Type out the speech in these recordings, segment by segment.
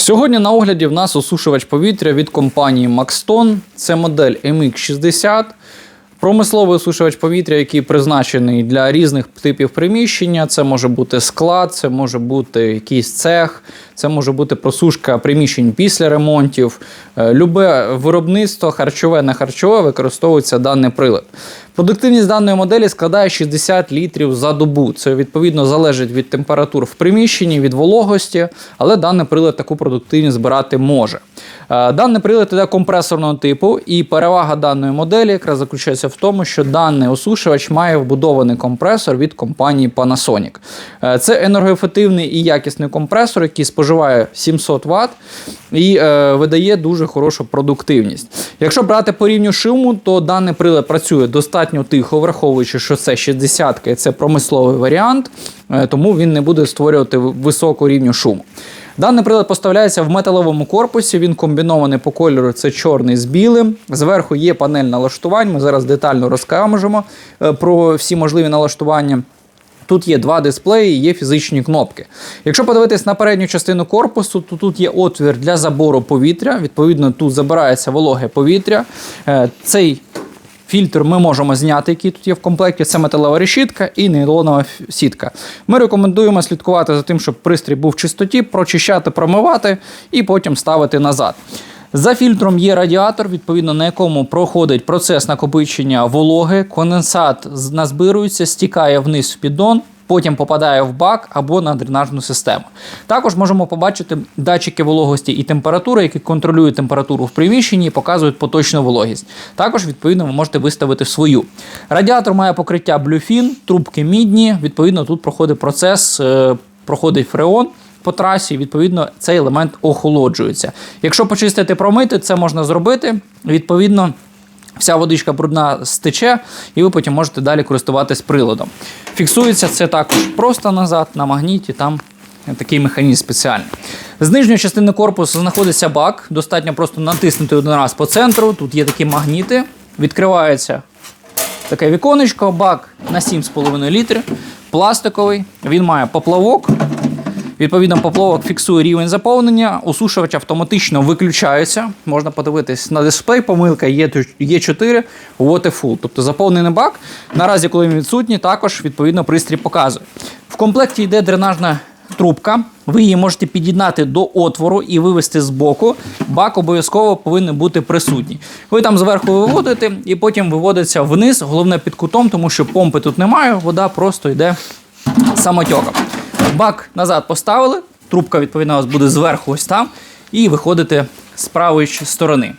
Сьогодні на огляді в нас осушувач повітря від компанії Maxton. Це модель MX60. Промисловий осушувач повітря, який призначений для різних типів приміщення. Це може бути склад, це може бути якийсь цех, це може бути просушка приміщень після ремонтів. Е, Любе виробництво, харчове, не харчове, використовується даний прилад. Продуктивність даної моделі складає 60 літрів за добу. Це відповідно залежить від температур в приміщенні, від вологості, але даний прилад таку продуктивність збирати може. Е, Даний прилад іде компресорного типу, і перевага даної моделі якраз заключається в тому, що даний осушувач має вбудований компресор від компанії Panasonic. Е, Це енергоефективний і якісний компресор, який споживає 700 Вт і е, видає дуже хорошу продуктивність. Якщо брати по рівню шуму, то даний прилад працює достатньо тихо, враховуючи, що це 60 і це промисловий варіант, е, тому він не буде створювати високу рівню шуму. Даний прилад поставляється в металовому корпусі. Він комбінований по кольору. Це чорний з білим. Зверху є панель налаштувань. Ми зараз детально розкажемо е, про всі можливі налаштування. Тут є два дисплеї, є фізичні кнопки. Якщо подивитись на передню частину корпусу, то тут є отвір для забору повітря. Відповідно, тут забирається вологе повітря. Е, Цей Фільтр ми можемо зняти, який тут є в комплекті. Це металева решітка і нейлонова сітка. Ми рекомендуємо слідкувати за тим, щоб пристрій був в чистоті, прочищати, промивати і потім ставити назад. За фільтром є радіатор, відповідно на якому проходить процес накопичення вологи, конденсат назбирується, стікає вниз в піддон, потім попадає в бак або на дренажну систему. Також можемо побачити датчики вологості і температури, які контролюють температуру в приміщенні і показують поточну вологість. Також, відповідно, ви можете виставити свою. Радіатор має покриття блюфін, трубки мідні. Відповідно, тут проходить процес, е, проходить фреон. По трасі, відповідно, цей елемент охолоджується. Якщо почистити, промити, це можна зробити. Відповідно, Вся водичка брудна стече, і ви потім можете далі користуватись приладом. Фіксується це також просто назад на магніті, там такий механізм спеціальний. З нижньої частини корпусу знаходиться бак. Достатньо просто натиснути один раз по центру. Тут є такі магніти. Відкривається таке віконечко, бак на 7,5 літри, пластиковий. Він має поплавок. Відповідно, поплавок фіксує рівень заповнення, осушувач автоматично виключається. Можна подивитись на дисплей, помилка є, є 4 water full, тобто заповнений бак. Наразі, коли він відсутній, також відповідно пристрій показує. В комплекті йде дренажна трубка. Ви її можете під'єднати до отвору і вивести з боку. Бак обов'язково повинен бути присутній. Ви там зверху виводите і потім виводиться вниз, головне під кутом, тому що помпи тут немає, вода просто йде самотьоком. Бак назад поставили, трубка, відповідно, у вас буде зверху ось там, і виходите з правої сторони.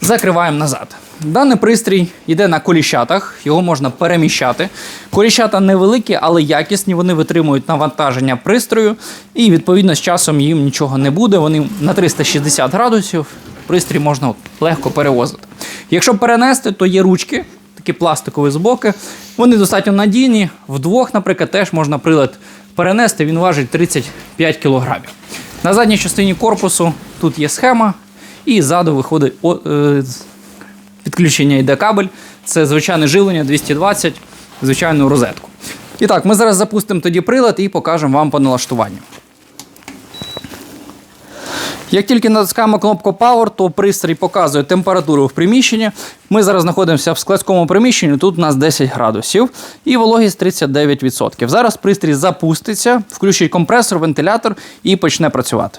Закриваємо назад. Даний пристрій йде на коліщатах, його можна переміщати. Коліщата невеликі, але якісні, вони витримують навантаження пристрою, і відповідно з часом їм нічого не буде. Вони на 360 градусів пристрій можна легко перевозити. Якщо перенести, то є ручки, такі пластикові збоки. Вони достатньо надійні. Вдвох, наприклад, теж можна прилад перенести, він важить 35 кг. На задній частині корпусу тут є схема, і ззаду виходить о, е, підключення йде кабель. Це звичайне живлення 220, звичайну розетку. І так, ми зараз запустимо тоді прилад і покажемо вам по налаштуванню. Як тільки натискаємо кнопку Power, то пристрій показує температуру в приміщенні. Ми зараз знаходимося в складському приміщенні, тут у нас 10 градусів і вологість 39%. Зараз пристрій запуститься, включить компресор, вентилятор і почне працювати.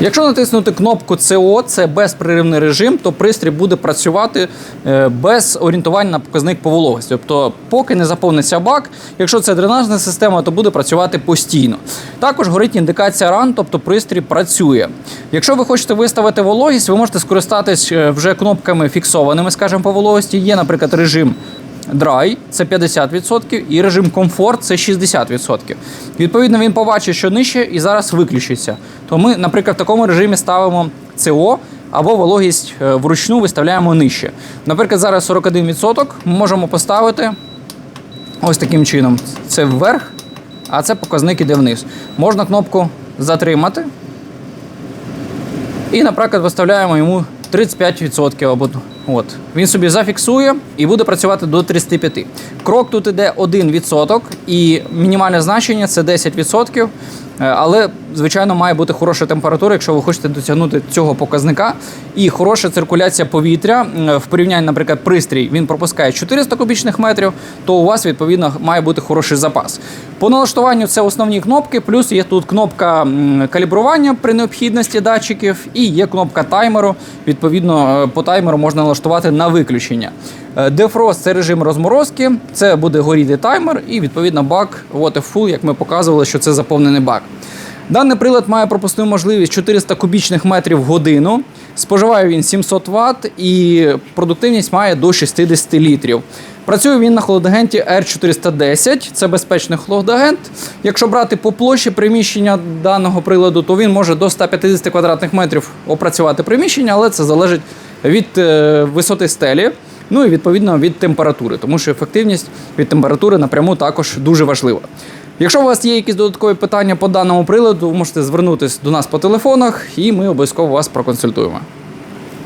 Якщо натиснути кнопку CO, це безперервний режим, то пристрій буде працювати е, без орієнтування на показник по вологості. Тобто, поки не заповниться бак, якщо це дренажна система, то буде працювати постійно. Також горить індикація RAN, тобто пристрій працює. Якщо ви хочете виставити вологість, ви можете скористатись е, вже кнопками фіксованими, скажімо, по вологості. Є, наприклад, режим Dry це 50% і режим комфорт це 60%. Відповідно, він побачить, що нижче, і зараз виключиться. То ми, наприклад, в такому режимі ставимо CO або вологість е, вручну виставляємо нижче. Наприклад, зараз 41%. Ми можемо поставити ось таким чином. Це вверх, а це показник іде вниз. Можна кнопку затримати. І, наприклад, виставляємо йому 35% або от. Він собі зафіксує і буде працювати до 35. Крок тут іде 1%, і мінімальне значення це 10%. Е, Але, звичайно, має бути хороша температура, якщо ви хочете досягнути цього показника. І хороша циркуляція повітря в порівнянні, наприклад, пристрій він пропускає 400 кубічних метрів, то у вас відповідно має бути хороший запас. По налаштуванню це основні кнопки, плюс є тут кнопка калібрування при необхідності датчиків, і є кнопка таймеру. Відповідно, е, по таймеру можна налаштувати на виключення. Дефрост це режим розморозки, це буде горіти таймер, і відповідно бак water full, як ми показували, що це заповнений бак. Даний прилад має пропускну можливість 400 кубічних метрів в годину. Споживає він 700 Вт і продуктивність має до 60 літрів. Працює він на холодагенті R410, це безпечний холодагент. Якщо брати по площі приміщення даного приладу, то він може до 150 квадратних метрів опрацювати приміщення, але це залежить від е, висоти стелі. Ну і відповідно від температури, тому що ефективність від температури напряму також дуже важлива. Якщо у вас є якісь додаткові питання по даному приладу, можете звернутися до нас по телефонах, і ми обов'язково вас проконсультуємо.